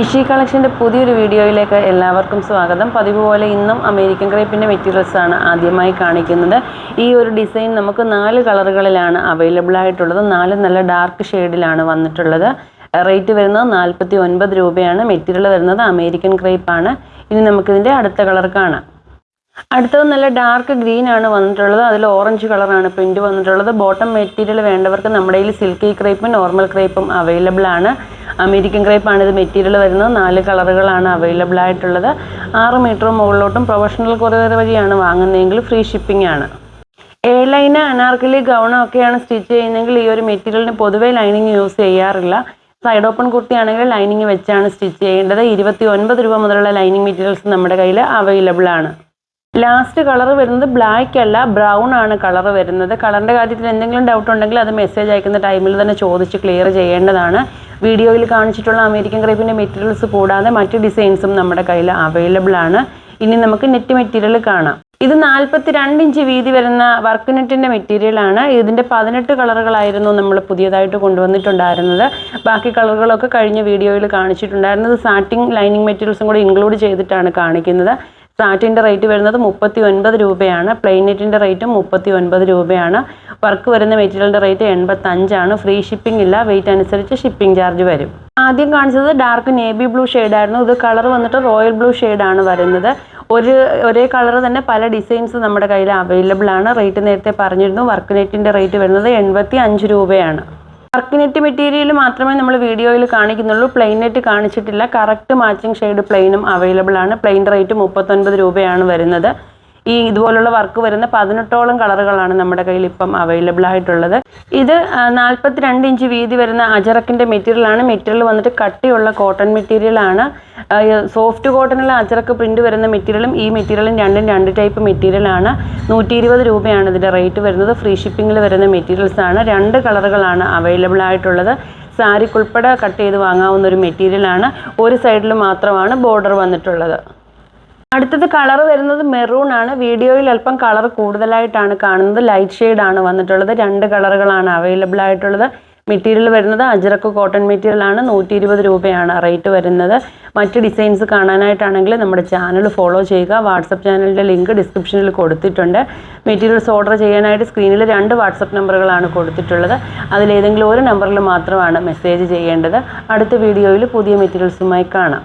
ഇഷി കളക്ഷന്റെ പുതിയൊരു വീഡിയോയിലേക്ക് എല്ലാവർക്കും സ്വാഗതം. പതിവ് പോലെ ഇന്നും അമേരിക്കൻ ക്രേപ്പിന്റെ മെറ്റീരിയൽസ് ആണ് ആദ്യമായി കാണിക്കുന്നത്. ഈ ഒരു ഡിസൈൻ നമുക്ക് നാല് കളറുകളിലാണ് അവൈലബിൾ ആയിട്ടുള്ളത്. നാല് നല്ല ഡാർക്ക് ഷെയ്ഡിലാണ് വന്നിട്ടുള്ളത്. റേറ്റ് വരുന്നത് നാൽപ്പത്തി ഒൻപത് രൂപയാണ്. മെറ്റീരിയൽ വരുന്നത് അമേരിക്കൻ ക്രേപ്പ് ആണ് ഇനി നമുക്കിതിന്റെ അടുത്ത കളർ കാണാം. അടുത്തത് നല്ല ഡാർക്ക് ഗ്രീൻ ആണ് വന്നിട്ടുള്ളത്. അതിൽ ഓറഞ്ച് കളറാണ് പ്രിന്റ് വന്നിട്ടുള്ളത്. ബോട്ടം മെറ്റീരിയൽ വേണ്ടവർക്ക് നമ്മുടെ കയ്യിൽ സിൽക്കി ക്രേപ്പും നോർമൽ ക്രേപ്പും അവൈലബിൾ ആണ്. അമേരിക്കൻ ക്രേപ്പാണ് ഇത് മെറ്റീരിയൽ വരുന്നത്. നാല് കളറുകളാണ് അവൈലബിൾ ആയിട്ടുള്ളത്. ആറ് മീറ്റർ മുകളിലോട്ടും പ്രൊഫഷണൽ കൊറിയർ വഴിയാണ് വാങ്ങുന്നതെങ്കിൽ ഫ്രീ ഷിപ്പിംഗ് ആണ്. എ ലൈന് അനാർക്കലി ഗൗണോ ഒക്കെയാണ് സ്റ്റിച്ച് ചെയ്യുന്നതെങ്കിൽ ഈ ഒരു മെറ്റീരിയലിന് പൊതുവേ ലൈനിങ് യൂസ് ചെയ്യാറില്ല. സൈഡ് ഓപ്പൺ കുർത്തിയാണെങ്കിൽ ലൈനിങ് വെച്ചാണ് സ്റ്റിച്ച് ചെയ്യേണ്ടത്. ഇരുപത്തി ഒൻപത് രൂപ മുതലുള്ള ലൈനിങ് മെറ്റീരിയൽസ് നമ്മുടെ കയ്യിൽ അവൈലബിൾ ആണ്. ലാസ്റ്റ് കളർ വരുന്നത് ബ്ലാക്ക് അല്ല ബ്രൗൺ ആണ് കളർ വരുന്നത്. കളറിന്റെ കാര്യത്തിൽ എന്തെങ്കിലും ഡൗട്ട് ഉണ്ടെങ്കിൽ അത് മെസ്സേജ് അയക്കുന്ന ടൈമിൽ തന്നെ ചോദിച്ച് ക്ലിയർ ചെയ്യേണ്ടതാണ്. വീഡിയോയിൽ കാണിച്ചിട്ടുള്ള അമേരിക്കൻ ക്രേപ്പിന്റെ മെറ്റീരിയൽസ് കൂടാതെ മറ്റ് ഡിസൈൻസും നമ്മുടെ കയ്യിൽ അവൈലബിൾ ആണ്. ഇനി നമുക്ക് നെറ്റ് മെറ്റീരിയൽ കാണാം. ഇത് നാൽപ്പത്തി രണ്ട് ഇഞ്ച് വീതി വരുന്ന വർക്ക് നെറ്റിന്റെ മെറ്റീരിയലാണ് ഇതിന്റെ പതിനെട്ട് കളറുകളായിരുന്നു നമ്മൾ പുതിയതായിട്ട് കൊണ്ടുവന്നിട്ടുണ്ടായിരുന്നത്. ബാക്കി കളറുകളൊക്കെ കഴിഞ്ഞ വീഡിയോയിൽ കാണിച്ചിട്ടുണ്ടായിരുന്നത്. സാറ്റിങ് ലൈനിങ് മെറ്റീരിയൽസും കൂടി ഇൻക്ലൂഡ് ചെയ്തിട്ടാണ് കാണിക്കുന്നത്. സാറ്റിന്റെ റേറ്റ് വരുന്നത് മുപ്പത്തി ഒൻപത് രൂപയാണ്. പ്ലെയിൻ നെറ്റിന്റെ റേറ്റും മുപ്പത്തി ഒൻപത് രൂപയാണ്. വർക്ക് വരുന്ന മെറ്റീരിയലിന്റെ റേറ്റ് എൺപത്തഞ്ചാണ്. ഫ്രീ ഷിപ്പിംഗ് ഇല്ല. വെയിറ്റ് അനുസരിച്ച് ഷിപ്പിംഗ് ചാർജ് വരും. ആദ്യം കാണിച്ചത് ഡാർക്ക് നേവി ബ്ലൂ ആയിരുന്നു. ഇത് കളർ വന്നിട്ട് റോയൽ ബ്ലൂ ആണ് വരുന്നത്. ഒരു ഒരേ കളർ തന്നെ പല ഡിസൈൻസ് നമ്മുടെ കയ്യിൽ അവൈലബിൾ ആണ്. റേറ്റ് നേരത്തെ പറഞ്ഞിരുന്നു. വർക്ക് നെറ്റിന്റെ റേറ്റ് വരുന്നത് എൺപത്തി അഞ്ച് രൂപയാണ്. വർക്ക് നെറ്റ് മെറ്റീരിയൽ മാത്രമേ നമ്മൾ വീഡിയോയിൽ കാണിക്കുന്നുള്ളൂ. പ്ലെയിൻ നെറ്റ് കാണിച്ചിട്ടില്ല. കറക്റ്റ് മാച്ചിങ് ഷെയ്ഡ് പ്ലെയിനും അവൈലബിൾ ആണ്. പ്ലെയിൻ റേറ്റ് മുപ്പത്തൊൻപത് രൂപയാണ് വരുന്നത്. ഈ ഇതുപോലുള്ള വർക്ക് വരുന്ന പതിനെട്ടോളം കളറുകളാണ് നമ്മുടെ കയ്യിൽ ഇപ്പം അവൈലബിൾ ആയിട്ടുള്ളത്. ഇത് നാൽപ്പത്തിരണ്ട് ഇഞ്ച് വീതി വരുന്ന അജറക്കിന്റെ മെറ്റീരിയലാണ് മെറ്റീരിയൽ വന്നിട്ട് കട്ടിയുള്ള കോട്ടൺ മെറ്റീരിയലാണ് സോഫ്റ്റ് കോട്ടണുള്ള അജറക്ക് പ്രിന്റ് വരുന്ന മെറ്റീരിയലും ഈ മെറ്റീരിയലും രണ്ടും രണ്ട് ടൈപ്പ് മെറ്റീരിയലാണ് നൂറ്റി ഇരുപത് രൂപയാണ് ഇതിന്റെ റേറ്റ് വരുന്നത്. ഫ്രീ ഷിപ്പിങ്ങിൽ വരുന്ന മെറ്റീരിയൽസ് ആണ്. രണ്ട് കളറുകളാണ് അവൈലബിൾ ആയിട്ടുള്ളത്. സാരിക്കുൾപ്പെടെ കട്ട് ചെയ്ത് വാങ്ങാവുന്ന ഒരു മെറ്റീരിയലാണ് ഒരു സൈഡിൽ മാത്രമാണ് ബോർഡർ വന്നിട്ടുള്ളത്. അടുത്തത് കളർ വരുന്നത് മെറൂൺ ആണ്. വീഡിയോയിൽ അല്പം കളർ കൂടുതലായിട്ടാണ് കാണുന്നത്. ലൈറ്റ് ഷെയ്ഡ് ആണ് വന്നിട്ടുള്ളത്. രണ്ട് കളറുകളാണ് അവൈലബിൾ ആയിട്ടുള്ളത്. മെറ്റീരിയൽ വരുന്നത് അജിറക്ക് കോട്ടൺ മെറ്റീരിയൽ ആണ്. നൂറ്റി ഇരുപത് രൂപയാണ് റേറ്റ് വരുന്നത്. മറ്റ് ഡിസൈൻസ് കാണാനായിട്ടാണെങ്കിൽ നമ്മുടെ ചാനൽ ഫോളോ ചെയ്യുക. വാട്സപ്പ് ചാനലിന്റെ ലിങ്ക് ഡിസ്ക്രിപ്ഷനിൽ കൊടുത്തിട്ടുണ്ട്. മെറ്റീരിയൽസ് ഓർഡർ ചെയ്യാനായിട്ട് സ്ക്രീനിൽ രണ്ട് വാട്സപ്പ് നമ്പറുകളാണ് കൊടുത്തിട്ടുള്ളത്. അതിലേതെങ്കിലും ഒരു നമ്പറിൽ മാത്രമാണ് മെസ്സേജ് ചെയ്യേണ്ടത്. അടുത്ത വീഡിയോയിൽ പുതിയ മെറ്റീരിയൽസുമായി കാണാം.